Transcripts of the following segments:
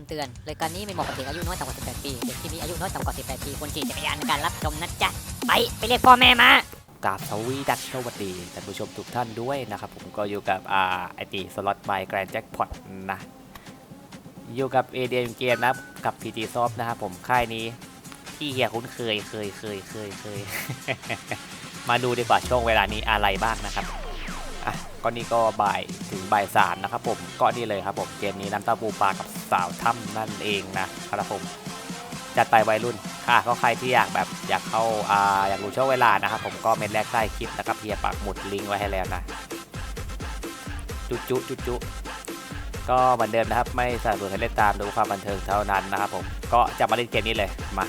ำเตือนรายการนี้ไม่เหมาะกับเด็กอายุน้อยต่ำกว่า 18 ปีเด็กที่มีอายุน้อยต่ำกว่า 18 ปีควรขี่จักรยานในการรับชมนะจ๊ะ ไป ไปเรียกพ่อแม่มากราบสวีดัสสวัสดีท่านผู้ชมทุกท่านด้วยนะครับผมก็อยู่กับอ่าไอตีสล็อตบายแกรนแจ็คพอตนะอยู่กับเอเดียเกมนะกับพีจีซอฟนะครับผมค่ายนี้ที่เฮียคุ้นเคยเคยเคยเคยเคย มาดูดีกว่าช่วงเวลานี้อะไรบ้างนะครับ ก็นี่ก็บ่ายถึงบ่ายสามนะครับผมก็นี่เลยครับผมเกมนี้น้ำเต้าปูปลากับสาวถ้ำนั่นเองนะครับผมจัดไปวัยรุ่นค่ะก็ใครที่อยากแบบอยากเข้าอ่าอยากรู้ช่วงเวลานะครับผมก็เม็ดแรกใต้คลิปนะครับเฮียปักหมุดลิงก์ไว้ให้แล้วนะจุจุจุจุก็เหมือนเดิมนะครับไม่สนับสนุนให้เล่นตามดูความบันเทิงเท่านั้นนะครับผมก็จะมาเล่นเกมนี้เลยมา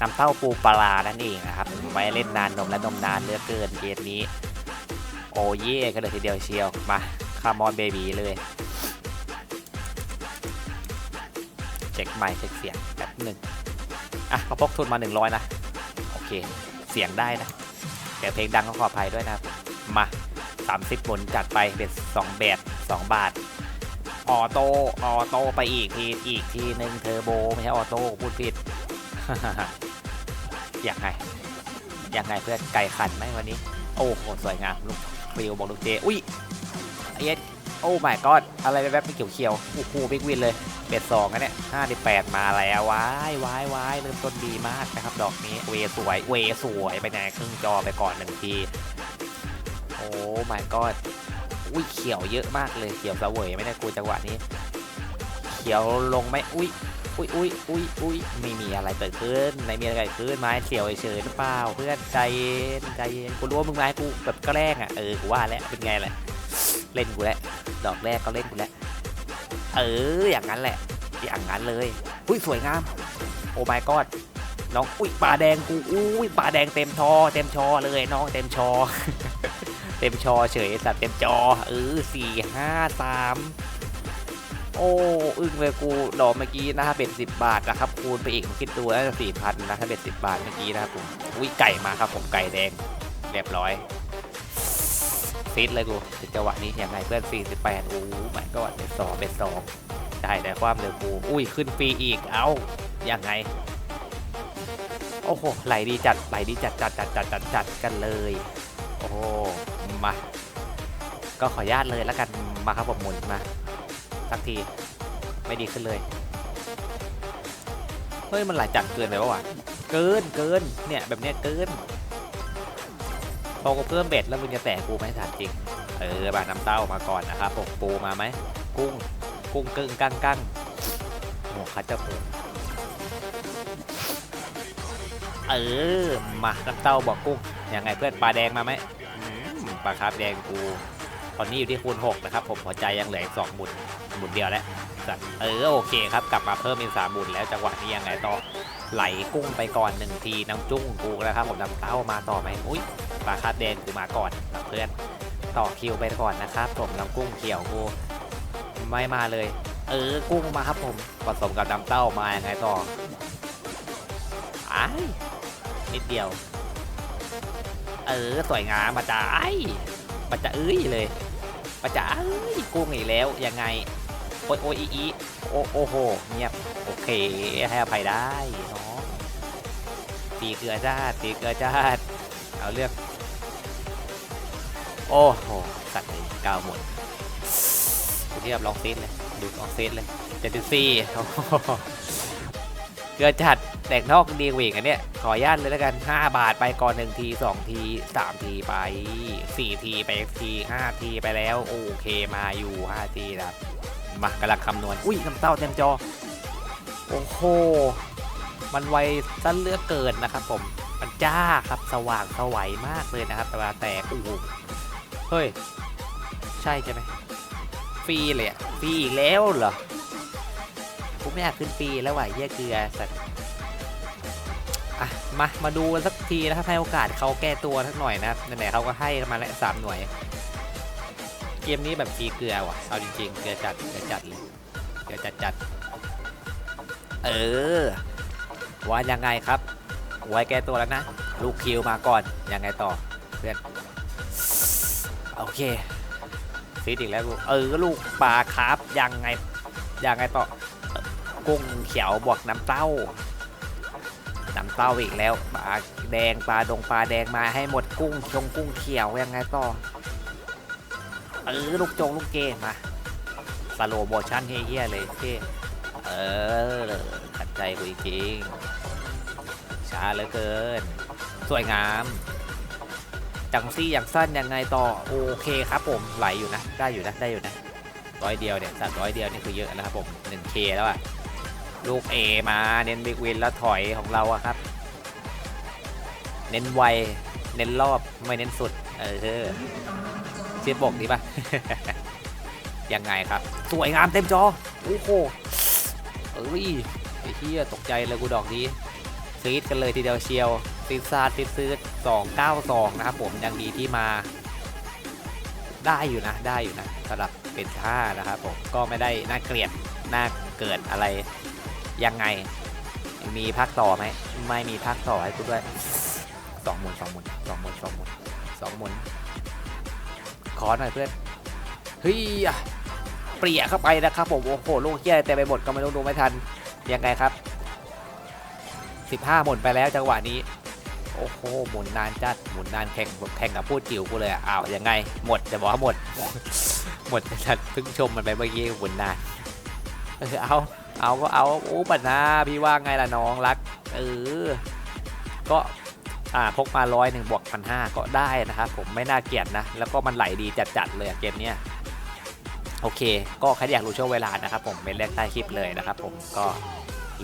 น้ำเต้าปูปลานั่นเองนะครับไว้เล่นนานนมและนมนานเลือกเกินเกมนี้ โอ้เย่กันเลยทีเดียวเชียว มาคามอนเบบีเลยเช็คไมค์เช็คเสียงแป๊บหนึ่งอะเขาพกทุนมา 100 นะ โอเค เสียงได้นะแต่เพลงดังก็ขออภัยด้วยนะ มา 30หมุนจัดไปเป็น2แบต2บาท ออโต้ออโต้ไปอีกทีอีกทีหนึ่งเทอร์โบไม่ใช่ออโต้พูดผิดอยากไงอยากไงเพื่อนไก่ขันไหมวันนี้ โอ้โหสวยงามลูก ฟิวบอกลูกเจอุ้ยไอเอ็ดโอ้ my god อะไรแวบๆไม่เขียวๆโอ้โหบิ๊กวินเลยเป็ดสองนะเนี่ยห้าสิบแปดมาแล้วว้ายวายวายเริ่มต้นดีมากนะครับ ดอกนี้เวสวยเวสวยไปแน่ครึ่งจอไปก่อนหนึ่งทีโอ้ my god อุ้ยเขียวเยอะมากเลยเขียวสะเวยไม่ได้กูจังหวะนี้ เขียวลงไหมอุ้ย อุ้ยอุ้ยอุ้ยอุ้ยไม่มีอะไรเกิดขึ้นไม่มีอะไรเกิดขึ้นไม้เขียวเฉยหรือเปล่าเพื่อนใจเย็นใจเย็นกูรู้ว่ามึงไม้กูแบบแกล้งอะเออกูว่าแล้วเป็นไงแหละเล่นกูแล้วดอกแรกก็เล่นกูแล้วเอออย่างนั้นแหละ อย่างนั้นเลยอุ้ยสวยงาม โอ้ my god น้องอุ้ยปลาแดงกูอุ้ยปลาแดงเต็มชอเต็มชอเลยน้องเต็มชอ เต็มชอเฉยสัตว์เต็มจอเออสี่ห้าสาม โอ้อึ้งเลยกูดอกเมื่อกี้นะฮะเบ็ดสิบบาทนะครับคูณไปอีกคิดดูแล้วสี่พันนะถ้าเบ็ดสิบบาทเมื่อกี้นะครับผมอุ้ยไก่มาครับผมไก่แดงเรียบร้อยฟิตเลยกูถึงจังหวะนี้ยังไงเพื่อน48โอ้ไม่ก็เป็นสองเป็นสองได้แต่ความเร็วกูอุ้ยขึ้นฟรีอีกเอ้ายังไงโอ้โหไหลดีจัดไหลดีจัดจัดจัดจัดจัดจัดกันเลย โอ้มาก็ขออนุญาตเลยแล้วกันมาครับผมหมุนมา สักที ไม่ดีขึ้นเลย เฮ้ย มันไหลจัดเกินไปปะวะ เกินเกินเนี่ย แบบเนี้ยเกินพอกูเพิ่มเบ็ดแล้วมึงจะแตะกูไหมถามจริง เออบาน้ำเต้ามาก่อนนะครับผมปูมาไหม กุ้ง กุ้งกึ่งกั้งกั้งโอ้คัดเจ้าปูเออ มาน้ำเต้าบอกกุ้งยังไงเพื่อนปลาแดงมาไหมอืมปลาคาร์ฟแดงกู ตอนนี้อยู่ที่คูณ6นะครับผมหัวใจยังเหลืออีกสองหมุนหมุนเดียวแล้วสัตว์เออโอเคครับกลับมาเพิ่มเป็นสามหมุนแล้วจังหวะนี้ยังไงต่อไหลกุ้งไปก่อนหนึ่งทีน้ำจุ้งกูนะครับผมน้ำเต้ามาต่อไหมอุ้ยปลาคาร์ฟแดงกูมาก่อนเพื่อนต่อคิวไปก่อนนะครับผมน้ำกุ้งเขียวกูไม่มาเลย เออกุ้งมาครับผมผสมกับน้ำเต้ามายังไงต่อไอ้นิดเดียว เออสวยงามมาจ้าไอ้มาจ้าเอ้ยเลยมาจ้าเอ้ยกุ้งอีกแล้วยังไงโอ้ยโอ้ยอีอีโอโอ้โหเงียบโอเคให้อภัยได้เนาะตีเกลือจ้าตีเกลือจ้าเอาเลือกโอ้โหสัตว์เลยเก้าหมดกูเทียบลองเซตเลยดูลองเซตเลยเจ็ดสิบสี่เกินจัด แตกนอกดีกว่าอีกอันเนี้ยขออนุญาตเลยแล้วกัน 5 บาทไปก่อน1ที 2 ที 3 ทีไป 4 ทีไปที5ทีไปแล้ว โอเคมาอยู่ 5 ทีนะครับมากำลังคำนวณ อุ้ยน้ำเต้าเต็มจอ โอ้โห มันไวซะเลือกเกินนะครับผม มันจ้าครับสว่างสวัยมากเลยนะครับ แต่ว่าแต่โอ้โหเฮ้ย ใช่ใช่ไหมฟรีเลยอะฟรีอีกแล้วเหรอกูไม่อยากขึ้นฟรีแล้วว่ะเยี่ยเกลือสัตว์ อะมามาดูกันสักทีนะครับให้โอกาสเขาแก้ตัวสักหน่อยนะครับไหนๆเขาก็ให้มาแล้วสามหน่วย เกมนี้แบบฟีเกลือว่ะเอาจริงๆเกลือจัดเกลือจัดเลยเกลือจัดจัดเออว่ายังไงครับไว้แก้ตัวแล้วนะ ลูกคิวมาก่อนยังไงต่อเพื่อนโอเคฟีดอีกแล้วกูเออลูกปลาครับยังไงยังไงต่อกุ้งเขียวบวกน้ำเต้า น้ำเต้าอีกแล้วปลาแดงปลาดงปลาแดงมาให้หมดกุ้งชงกุ้งเขียวยังไงต่อเออลูกจงลูกเกมาสโลโมชั่นเฮี้ยเลยเท่เออขัดใจกูจริงช้าเหลือเกิน สวยงามจังซี่อย่างสั้นยังไงต่อโอเคครับผมไหลอยู่นะได้อยู่นะได้อยู่นะร้อยเดียวเนี่ยสัตว์ร้อยเดียวนี่คือเยอะนะครับผม 1K แล้วอะ ลูก A มาเน้นบิ๊กวินแล้วถอยของเราอะครับ เน้นไว เน้นรอบไม่เน้นสุด เออเชียบกดีปะยังไงครับ สวยงามเต็มจอ โอ้โหเอ้ยไอ้เหี้ยตกใจเลยกูดอกนี้ซีดกันเลยทีเดียวเชียวซีดซาดซีดซื้อสองเก้าสองนะครับผมยังดีที่มา ได้อยู่นะได้อยู่นะสำหรับเป็นท่านะครับผมก็ไม่ได้น่าเกลียดน่าเกิดอะไร ยังไง มีภาคต่อไหมไม่มีภาคต่อให้กูด้วยสองหมุนสองหมุนสองหมุนสองหมุนสองหมุนขอหน่อยเพื่อนเฮ้ยเปลี่ยเข้าไปนะครับผมโอ้โหลูกเกี้ยเต็มไปหมดก็ไม่รู้ดูไม่ทันยังไงครับ15หมุนไปแล้วจังหวะนี้โอ้โหหมุนนานจัดหมุนนานแข่งแข่งกับพูดจิ๋วกูเลยอะอ้าวยังไง หมดจะบอกว่าหมด หมดจัดเพิ่งชมมันไปเมื่อกี้หมุนนานเออเอา เอาก็เอาโอ้ปัญหาพี่ว่าไงล่ะน้องรัก เออ ก็อ่าพกมาร้อยหนึ่งบวกพันห้าก็ได้นะครับผมไม่น่าเกลียดนะ แล้วก็มันไหลดีจัดๆเลยเกมเนี้ยโอเค ก็ใครอยากรู้ช่วงเวลานะครับผมเป็นแรกใต้คลิปเลยนะครับผมก็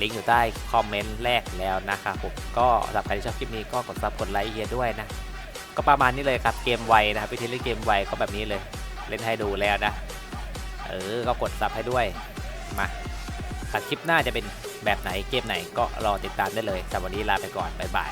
ลิงก์อยู่ใต้คอมเมนต์แรกแล้วนะครับผมก็สำหรับใครที่ชอบคลิปนี้ก็กดซับกดไลค์เฮียด้วยนะ ก็ประมาณนี้เลยครับเกมไวนะครับวิธีเล่นเกมไวก็แบบนี้เลย เล่นให้ดูแล้วนะ เออก็กดซับให้ด้วยมา คลิปหน้าจะเป็นแบบไหนเกมไหนก็รอติดตามได้เลยสำหรับวันนี้ลาไปก่อนบ๊ายบาย